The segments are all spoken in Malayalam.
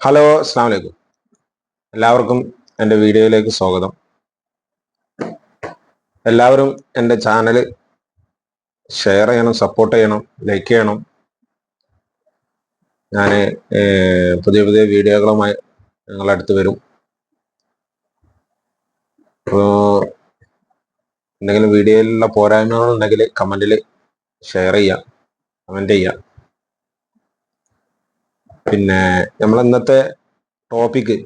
ഹലോ അസ്സാം വലൈക്കും എല്ലാവർക്കും എന്റെ വീഡിയോയിലേക്ക് സ്വാഗതം. എല്ലാവരും എന്റെ ചാനൽ ഷെയർ ചെയ്യണം സപ്പോർട്ട് ചെയ്യണം ലൈക്ക് ചെയ്യണം. ഞാൻ പുതിയ പുതിയ വീഡിയോകളുമായി നിങ്ങളുടെ അടുത്ത് വരും. എന്തെങ്കിലും വീഡിയോയിലുള്ള പോരായ്മകളുണ്ടെങ്കിൽ കമന്റിൽ ഷെയർ ചെയ്യാം കമന്റ് ചെയ്യാം. പിന്നെ നമ്മൾ ഇന്നത്തെ ടോപ്പിക്ക്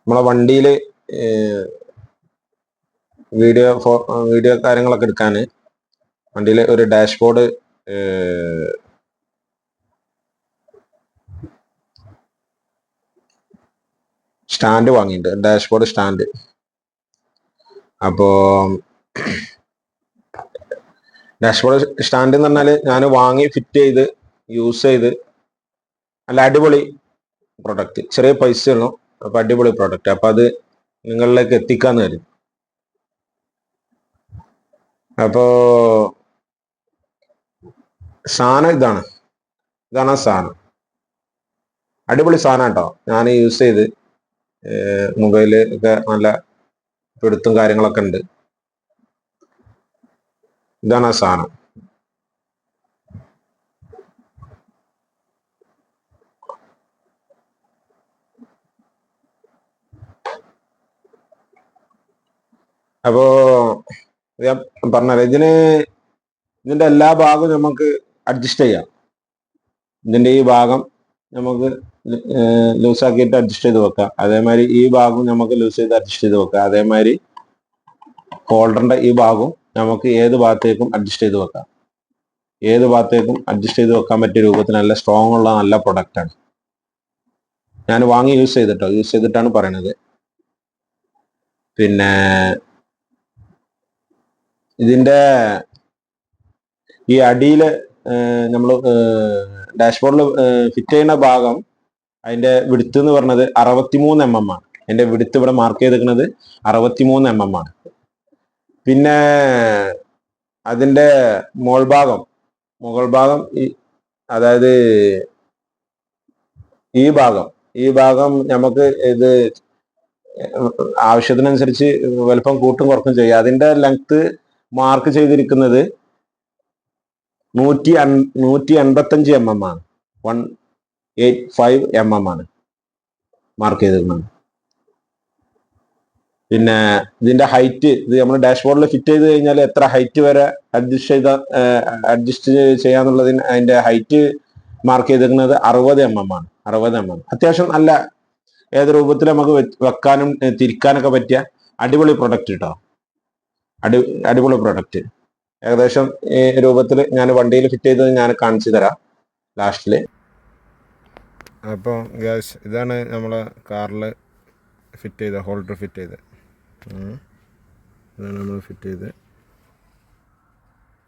നമ്മളെ വണ്ടിയിൽ വീഡിയോ ഫോ വീഡിയോ കാര്യങ്ങളൊക്കെ എടുക്കാൻ വണ്ടിയിൽ ഒരു ഡാഷ്ബോർഡ് സ്റ്റാൻഡ് വാങ്ങിയിട്ടുണ്ട്. ഡാഷ്ബോർഡ് സ്റ്റാൻഡ് അപ്പോൾ ഡാഷ്ബോർഡ് സ്റ്റാൻഡ് എന്ന് പറഞ്ഞാൽ ഞാൻ വാങ്ങി ഫിറ്റ് ചെയ്ത് യൂസ് ചെയ്ത് നല്ല അടിപൊളി പ്രൊഡക്റ്റ് ചെറിയ പൈസ ഉള്ളൂ. അപ്പൊ അടിപൊളി പ്രൊഡക്റ്റ് അപ്പൊ അത് നിങ്ങളിലേക്ക് എത്തിക്കാന്ന് കരുതി. അപ്പോ സാധനം ഇതാണ്. ഇതാണ് ആ സാധനം. അടിപൊളി സാധനം കേട്ടോ ഞാൻ യൂസ് ചെയ്ത് മൊബൈൽ ഒക്കെ നല്ല പിടുത്തും കാര്യങ്ങളൊക്കെ ഉണ്ട്. ഇതാണ് ആ സാധനം. അപ്പോ ഞാൻ പറഞ്ഞത് ഇതിന് ഇതിന്റെ എല്ലാ ഭാഗവും നമുക്ക് അഡ്ജസ്റ്റ് ചെയ്യാം. ഇതിന്റെ ഈ ഭാഗം നമുക്ക് ലൂസാക്കിയിട്ട് അഡ്ജസ്റ്റ് ചെയ്ത് വെക്കാം. അതേമാതിരി ഈ ഭാഗവും നമുക്ക് ലൂസ് ചെയ്ത് അഡ്ജസ്റ്റ് ചെയ്ത് വെക്കാം. അതേമാതിരി ഹോൾഡറിന്റെ ഈ ഭാഗവും നമുക്ക് ഏത് ഭാഗത്തേക്കും അഡ്ജസ്റ്റ് ചെയ്ത് വെക്കാം. ഏത് ഭാഗത്തേക്കും അഡ്ജസ്റ്റ് ചെയ്ത് വെക്കാൻ പറ്റിയ രൂപത്തിൽ നല്ല സ്ട്രോങ് ഉള്ള നല്ല പ്രൊഡക്റ്റ് ആണ്. ഞാൻ വാങ്ങി യൂസ് ചെയ്തിട്ടോ? യൂസ് ചെയ്തിട്ടാണ് പറയണത്. പിന്നെ ഇതിന്റെ ഈ അടിയിൽ നമ്മൾ ഡാഷ്ബോർഡിൽ ഫിറ്റ് ചെയ്യുന്ന ഭാഗം അതിന്റെ വിടുത്ത് എന്ന് പറഞ്ഞത് അറുപത്തിമൂന്ന് എം എം ആണ്. അതിന്റെ വിടുത്ത് ഇവിടെ മാർക്ക് ചെയ്തിരിക്കുന്നത് അറുപത്തിമൂന്ന് എം എം ആണ്. പിന്നെ അതിന്റെ മോൾ ഭാഗം മുകൾ ഭാഗം ഈ അതായത് ഈ ഭാഗം ഈ ഭാഗം നമുക്ക് ഇത് ആവശ്യത്തിനനുസരിച്ച് വലുപ്പം കൂട്ടും കുറക്കും ചെയ്യാം. അതിന്റെ ലെങ്ത് മാർക്ക് ചെയ്തിരിക്കുന്നത് നൂറ്റി അൻ നൂറ്റി എൺപത്തഞ്ച് എം എം ആണ്. One eight five M M ആണ് മാർക്ക് ചെയ്തിരിക്കുന്നത് പിന്നെ ഇതിന്റെ ഹൈറ്റ് ഇത് നമ്മൾ ഡാഷ്ബോർഡിൽ ഫിറ്റ് ചെയ്ത് കഴിഞ്ഞാൽ എത്ര ഹൈറ്റ് വരെ അഡ്ജസ്റ്റ് ചെയ്ത അഡ്ജസ്റ്റ് ചെയ്യാന്നുള്ളതിന് അതിന്റെ ഹൈറ്റ് മാർക്ക് ചെയ്തിരിക്കുന്നത് അറുപത് എം എം ആണ്. അറുപത് എം എം അത്യാവശ്യം നല്ല ഏത് രൂപത്തിൽ നമുക്ക് വെക്കാനും തിരിക്കാനൊക്കെ പറ്റിയ അടിപൊളി പ്രൊഡക്റ്റ് കേട്ടോ അടി അടിപൊളി പ്രൊഡക്റ്റ് ഏകദേശം ഈ രൂപത്തിൽ ഞാൻ വണ്ടിയിൽ ഫിറ്റ് ചെയ്തത് ഞാൻ കാണിച്ചു തരാം ലാസ്റ്റിൽ അപ്പോൾ ഗ്യാസ് ഇതാണ് നമ്മളെ കാറിൽ ഫിറ്റ് ചെയ്ത ഹോൾഡർ ഫിറ്റ് ചെയ്ത്. ഇതാണ് നമ്മൾ ഫിറ്റ് ചെയ്ത്.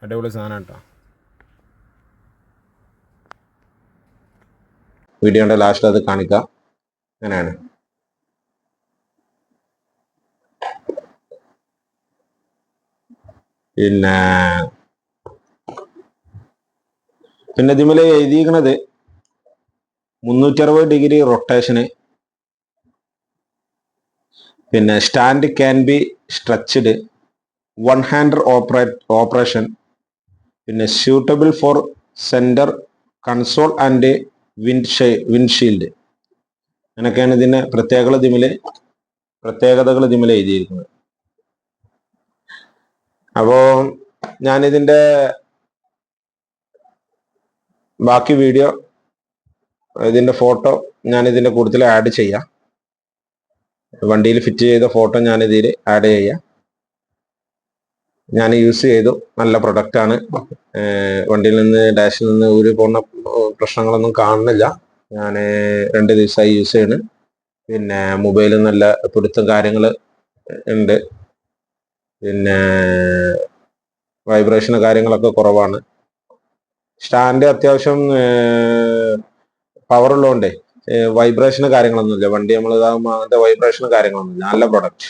അടിപൊളി സാധനം കേട്ടോ. വീഡിയോയുടെ ലാസ്റ്റ് അത് കാണിക്കാം. അങ്ങനെയാണ്. പിന്നെ പിന്നെ ഇതിമേലെ എഴുതിയിരിക്കണത് മുന്നൂറ്റി അറുപത് ഡിഗ്രി റൊട്ടേഷന്. പിന്നെ stand can be stretched one hand operate operation പിന്നെ suitable for centre console and wind windshield അങ്ങനെയൊക്കെയാണ് ഇതിന്റെ പ്രത്യേകത ഇതിമിൽ പ്രത്യേകതകൾ ഇതിമിൽ എഴുതിയിരിക്കുന്നത്. അപ്പോ ഞാനിതിന്റെ ബാക്കി വീഡിയോ ഇതിന്റെ ഫോട്ടോ ഞാൻ ഇതിന്റെ കൂട്ടത്തിൽ ആഡ് ചെയ്യാം. വണ്ടിയിൽ ഫിറ്റ് ചെയ്ത ഫോട്ടോ ഞാൻ ഇതിൽ ആഡ് ചെയ്യാം. ഞാൻ യൂസ് ചെയ്തു. നല്ല പ്രൊഡക്റ്റ് ആണ്. വണ്ടിയിൽ നിന്ന് ഡാഷിൽ നിന്ന് ഒരു പോകുന്ന പ്രശ്നങ്ങളൊന്നും കാണുന്നില്ല. ഞാൻ രണ്ട് ദിവസമായി യൂസ് ചെയ്യണ്. പിന്നെ മൊബൈലിൽ നല്ല പിടുത്തം കാര്യങ്ങൾ ഉണ്ട്. പിന്നെ വൈബ്രേഷൻ കാര്യങ്ങളൊക്കെ കുറവാണ്. സ്റ്റാൻഡ് അത്യാവശ്യം പവർ ഉള്ളതുകൊണ്ടേ വൈബ്രേഷൻ കാര്യങ്ങളൊന്നുമില്ല. വണ്ടി നമ്മൾ ഇതാകുമ്പോൾ അങ്ങനത്തെ വൈബ്രേഷൻ കാര്യങ്ങളൊന്നുമില്ല. നല്ല പ്രൊഡക്റ്റ്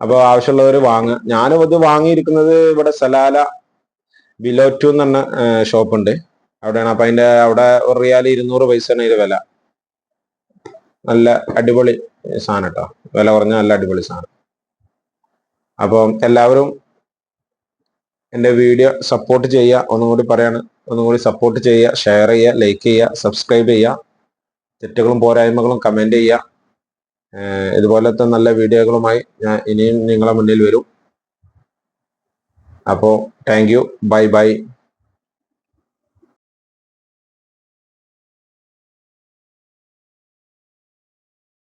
അപ്പോൾ ആവശ്യമുള്ളവർ വാങ്ങുക ഞാനും ഇത് വാങ്ങിയിരിക്കുന്നത് ഇവിടെ സലാല ബിലോ ടു എന്ന് പറഞ്ഞ ഷോപ്പുണ്ട്. അവിടെയാണ്. അപ്പൊ അതിന്റെ അവിടെ ഒരു റിയാൽ ഇരുന്നൂറ് പൈസയാണ് ഇതിന്റെ വില. നല്ല അടിപൊളി സാധനം കേട്ടോ. വില കുറഞ്ഞ നല്ല അടിപൊളി സാധനം. അപ്പം എല്ലാവരും എന്റെ വീഡിയോ സപ്പോർട്ട് ചെയ്യുക. ഒന്നും കൂടി പറയാണ്. ഒന്നും കൂടി സപ്പോർട്ട് ചെയ്യുക. ഷെയർ ചെയ്യുക. ലൈക്ക് ചെയ്യുക. സബ്സ്ക്രൈബ് ചെയ്യുക. തെറ്റുകളും പോരായ്മകളും കമന്റ് ചെയ്യുക. ഇതുപോലത്തെ നല്ല വീഡിയോകളുമായി ഞാൻ ഇനിയും നിങ്ങളെ മുന്നിൽ വരും. അപ്പോൾ താങ്ക് യു ബൈ ബൈ